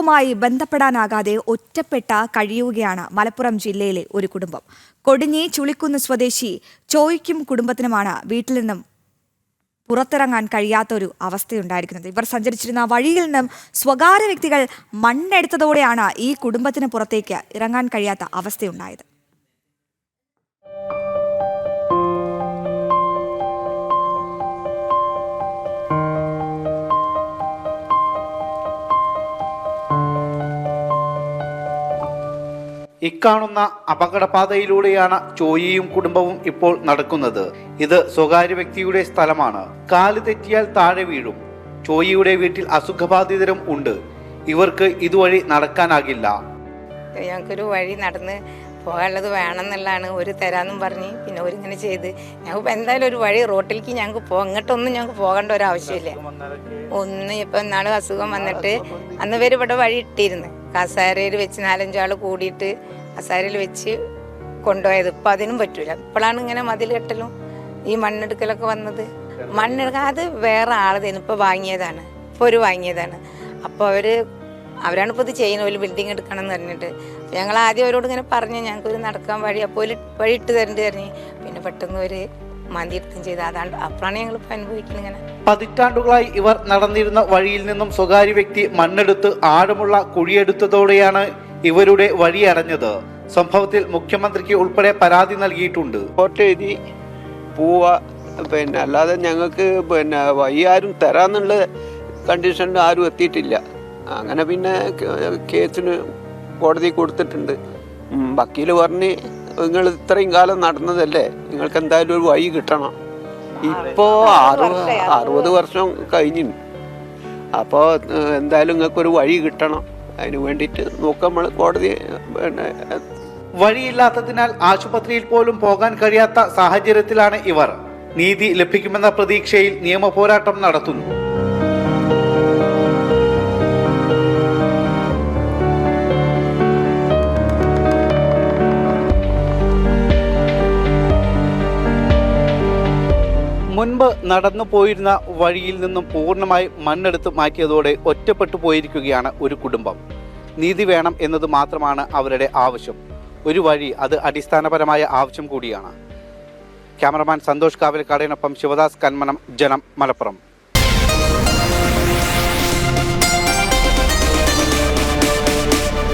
കുടുംബവുമായി ബന്ധപ്പെടാനാകാതെ ഒറ്റപ്പെട്ട കഴിയുകയാണ് മലപ്പുറം ജില്ലയിലെ ഒരു കുടുംബം. കൊടിഞ്ഞി ചുളിക്കുന്ന് സ്വദേശി ചോയ്ക്കും കുടുംബത്തിനുമാണ് വീട്ടിൽ നിന്നും പുറത്തിറങ്ങാൻ കഴിയാത്തൊരു അവസ്ഥയുണ്ടായിരിക്കുന്നത്. ഇവർ സഞ്ചരിച്ചിരുന്ന വഴിയിൽ നിന്നും സ്വകാര്യ വ്യക്തികൾ മണ്ണെടുത്തതോടെയാണ് ഈ കുടുംബത്തിന് പുറത്തേക്ക് ഇറങ്ങാൻ കഴിയാത്ത അവസ്ഥയുണ്ടായത്. ഇക്കാണുന്ന അപകടപാതയിലൂടെയാണ് ചോയിയും കുടുംബവും ഇപ്പോൾ നടക്കുന്നത്. ഇത് സ്വകാര്യ വ്യക്തിയുടെ സ്ഥലമാണ്. കാൽ തെറ്റിയാൽ താഴെ വീഴും. ചോയിയുടെ വീട്ടിൽ അസുഖബാധിതരും ഉണ്ട്. ഇവർക്ക് ഇതുവഴി നടക്കാനാകില്ല. ഞങ്ങൾക്കൊരു വഴി നടന്ന് പോകാനുള്ളത് വേണമെന്നുള്ളതാണ് ഒരു തരാന്നും പറഞ്ഞ് പിന്നെ ഒരിങ്ങനെ ചെയ്ത്. ഞങ്ങൾക്ക് എന്തായാലും ഒരു വഴി റോട്ടിലേക്ക് ഞങ്ങൾക്ക് പോ ഇങ്ങോട്ടൊന്നും ഞങ്ങൾക്ക് പോകേണ്ട ഒരു ആവശ്യമില്ല. ഒന്ന് ഇപ്പം നാളെ അസുഖം വന്നിട്ട് അന്ന് പേര് ഇവിടെ വഴി ഇട്ടിരുന്നു. കസാരയിൽ വെച്ച് നാലഞ്ചാൾ കൂടിയിട്ട് കസാരയിൽ വെച്ച് കൊണ്ടുപോയത്. ഇപ്പം അതിനും പറ്റൂല. ഇപ്പോഴാണ് ഇങ്ങനെ മതിൽ കെട്ടലും ഈ മണ്ണെടുക്കലൊക്കെ വന്നത്. മണ്ണെടുക്കാൻ അത് വേറെ ആൾ ഇപ്പോൾ വാങ്ങിയതാണ്. ഇപ്പോൾ ഒരു വാങ്ങിയതാണ്. അപ്പോൾ അവർ അവരാണ് ഇപ്പോൾ ഇത് ചെയ്യുന്നത്. ഒരു ബിൽഡിംഗ് എടുക്കണം എന്ന് പറഞ്ഞിട്ട്. ഞങ്ങൾ ആദ്യം അവരോട് ഇങ്ങനെ പറഞ്ഞു. ഞങ്ങൾക്കൊരു നടക്കാൻ വഴി അപ്പോൾ ഒരു വഴി ഇട്ട് തരേണ്ടി പറഞ്ഞു. പിന്നെ പെട്ടെന്ന് ഒരു എടുത്തും ചെയ്ത് അതാണ് അപ്പോഴാണ് ഞങ്ങൾ ഇപ്പം അനുഭവിക്കുന്നത് ഇങ്ങനെ. പതിറ്റാണ്ടുകളായി ഇവർ നടന്നിരുന്ന വഴിയിൽ നിന്നും സ്വകാര്യ വ്യക്തി മണ്ണെടുത്ത് ആഴമുള്ള കുഴിയെടുത്തതോടെയാണ് ഇവരുടെ വഴി അടഞ്ഞത്. സംഭവത്തിൽ മുഖ്യമന്ത്രിക്ക് ഉൾപ്പെടെ പരാതി നൽകിയിട്ടുണ്ട്. കോട്ടെഴുതി പൂവ പിന്നെ അല്ലാതെ ഞങ്ങൾക്ക് പിന്നെ വഴി ആരും തരാന്നുള്ള കണ്ടീഷനിൽ ആരും എത്തിയിട്ടില്ല. അങ്ങനെ പിന്നെ കേസിന് കോടതി കൊടുത്തിട്ടുണ്ട്. വക്കീൽ വക്കീൽ പറഞ്ഞ് നിങ്ങൾ ഇത്രയും കാലം നടന്നതല്ലേ? നിങ്ങൾക്ക് എന്തായാലും ഒരു വഴി കിട്ടണം. ഇപ്പോ അറുപത് അറുപത് വർഷം കഴിഞ്ഞു. അപ്പോൾ എന്തായാലും നിങ്ങൾക്ക് ഒരു വഴി കിട്ടണം. അതിന് വേണ്ടിയിട്ട് നോക്കാം നമ്മൾ കോടതി പിന്നെ വഴിയില്ലാത്തതിനാൽ ആശുപത്രിയിൽ പോലും പോകാൻ കഴിയാത്ത സാഹചര്യത്തിലാണ് ഇവർ. നീതി ലഭിക്കുമെന്ന പ്രതീക്ഷയിൽ നിയമ പോരാട്ടം നടത്തുന്നു. മുൻപ് നടന്നു പോയിരുന്ന വഴിയിൽ നിന്നും പൂർണമായി മണ്ണെടുത്ത് മാറ്റിയതോടെ ഒറ്റപ്പെട്ടു പോയിരിക്കുകയാണ് ഒരു കുടുംബം. നീതി വേണം എന്നത് മാത്രമാണ് അവരുടെ ആവശ്യം. ഒരു വഴി അത് അടിസ്ഥാനപരമായ ആവശ്യം കൂടിയാണ്. ക്യാമറമാൻ സന്തോഷ് കാവലക്കാടിനൊപ്പം ശിവദാസ് കന്മനം ജനം മലപ്പുറം.